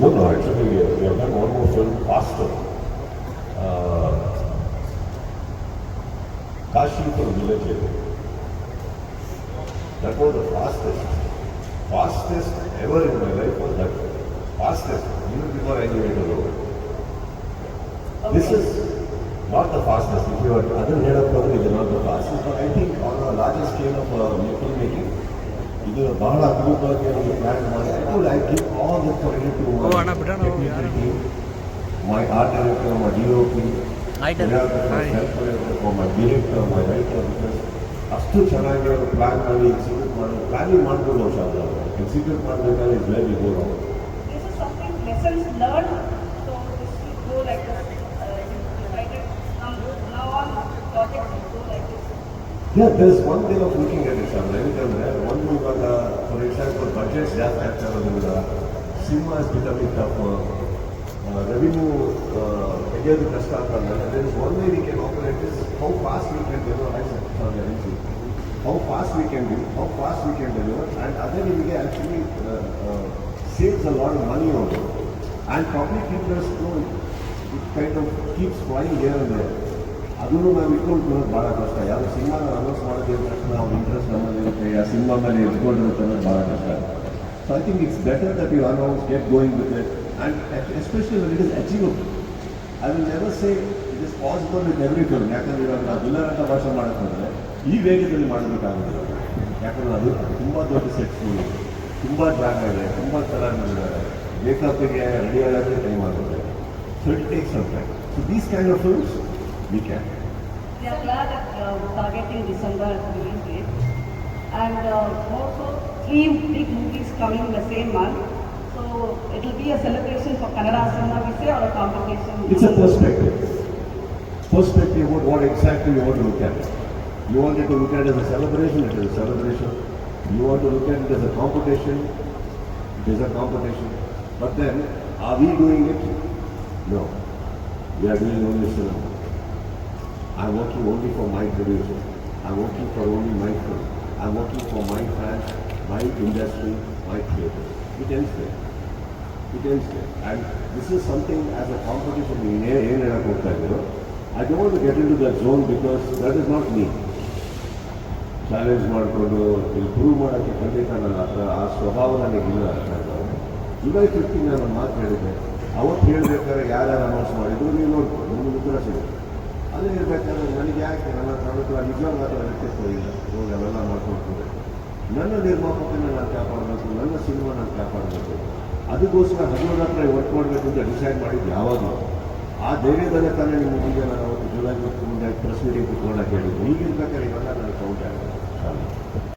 No, no, actually, we have we have done one more film faster. Uh, Kashi for Village. That was the fastest, fastest ever in my life was that. Fastest, even before I knew it was over. This is not the fastest. If you are other head of program, it is not the fastest. But I think on a larger scale of uh, filmmaking, ಇದು ಬಹಳ ಅದ್ಭುತವಾಗಿ ಒಂದು plan ಮಾಡಿ I give all the credit to? My art director my D O P. My director my writer ಅಷ್ಟು ಚೆನ್ನಾಗಿ ಅವರು plan ಮಾಡಿ execute ಮಾಡಿ ಪ್ಲಾನಿಂಗ್ ಮಾಡ್ಬೋದು ವರ್ಷ ಎಕ್ಸಿಕ್ಯೂಟ್ ಮಾಡಬೇಕಾದ್ರೆ is very Yeah, there's one way of looking at it, sir. ಯಾಕಂದ್ರೆ ಒಂದು ಇವಾಗ ಫಾರ್ ಎಕ್ಸಾಂಪಲ್ ಬಜೆಟ್ಸ್ ಜಾಸ್ತಿ ಆಗ್ತಾ ಇರೋದ್ರಿಂದ cinema is becoming tough revenue ತೆಗೆಯೋದು ಕಷ್ಟ ಆಗ್ತದೆ there is one way we can operate is how fast we can deliver how fast we can D how fast we can deliver and ಅದೇ ನಿಮಗೆ actually saves a lot money also and public interest it kind of keeps flying here and there ಅದನ್ನು ನಾವು ಇಟ್ಕೊಂಡು ಭಾಳ ಕಷ್ಟ. ಯಾರು cinema announce ಮಾಡೋದು ತಕ್ಷಣ ಅವ್ರ ಇಂಟ್ರೆಸ್ಟ್ ನಮ್ಮಲ್ಲಿರುತ್ತೆ ಆ ಸಿನಿಮಾ ಮೇಲೆ ಇಟ್ಕೊಂಡಿರುತ್ತೆ ಅನ್ನೋದು ಭಾಳ ಕಷ್ಟ. So I think it's better that you announce get going with it and especially when it is achievable I will never say it is possible with every film ಯಾಕಂದ್ರೆ ಇವಾಗ ನಾವು ವಿಲ್ಲರ್ ಅಂತ ಭಾಷೆ ಮಾಡೋಕ್ಕಂದ್ರೆ ಈ ವೇಗದಲ್ಲಿ ಮಾಡಬೇಕಾಗುತ್ತೆ. ಯಾಕಂದ್ರೆ ಅದು ತುಂಬ ದೊಡ್ಡ ಸೆಟ್ಸ್ ತುಂಬ ಜಾಗ ಇದೆ ತುಂಬ ಚೆನ್ನಾಗಿ ಮಾಡಿದ್ದಾರೆ. ರೆಡಿ ಆಗೋಕ್ಕೆ ಟೈಮ್ ಆಗುತ್ತೆ. So it takes up so these kind of films We can. We are glad at uh, targeting December release date. And uh, also three big movies coming the same month. So it will be a celebration for Kannada cinema, we say, or a competition. It's a perspective. Perspective what, what exactly you want to look at. You want it to look at it as a celebration, it is a celebration. You want to look at it as a competition, it is a competition. But then, are we doing it? No. We are doing only cinema. I'm working only for my producer. I'm working for only my film. I'm working for my fans, my industry, my theatre. It ends there. It ends there. And this is something as a competition in ಏನು ಹೇಳಕ್ ಹೋಗ್ತಾ ಇದ್ರು I don't get in to that zone because that is not me challenge ಮಾಡಿಕೊಂಡು ಇಲ್ಲಿ prove ಮಾಡೋಕ್ಕೆ ಖಂಡಿತ ನನ್ನ ಹತ್ರ ಆ ಸ್ವಭಾವ ನನಗಿಲ್ಲ ಜುಲೈ ಫಿಫ್ಟೀನ್ ನಾನು ಒಂದು ಮಾತು ಹೇಳಿದ್ದೆ ಅವತ್ತು ಹೇಳ್ಬೇಕಾದ್ರೆ ಯಾರ್ಯಾರು ಅನೌನ್ಸ್ ಮಾಡಿದ್ರು ನೀವು ನೋಡ್ಬೋದು ನಿಮ್ಗೆ ಉತ್ತರ ಸಿಗುತ್ತೆ ಅದೇ ಇರಬೇಕಾದ್ರೆ ನನಗೆ ಯಾಕೆ ನನ್ನ ತಾಲೂಕು ನಿಜವಾದ ವ್ಯಕ್ತಿತ್ವ ಇಲ್ಲ ಹೋಗಿ ಅವೆಲ್ಲ ಮಾಡ್ಕೊಳ್ತಿದ್ದೆ ನನ್ನ ನಿರ್ಮಾಪಕನ ನಾನು ಕಾಪಾಡಬೇಕು, ನನ್ನ ಸಿನಿಮಾ ನಾನು ಕಾಪಾಡಬೇಕು. ಅದಕ್ಕೋಸ್ಕರ ಹದಿನೊಂದು ಹತ್ರ ವರ್ಕ್ ಮಾಡಬೇಕು ಅಂತ ಡಿಸೈಡ್ ಮಾಡಿದ್ದು ಯಾವಾಗಲೂ. ಆ ಧೈರ್ಯದಲ್ಲೇ ತಾನೇ ನಿಮ್ಮ ಮುಂದೆ ನಾನು ಅವತ್ತು ಜುಲೈ ಮುಂದೆ ಪ್ರೆಸ್ ಮೀಟಿಂಗ್ ಕೂಡ ಹೇಳಿದ್ದು. ಈಗಿರ್ಬೇಕಾದ್ರೆ ಇವೆಲ್ಲ ನನಗೆ ಕೌಂಟ್ ಆಗಿದೆ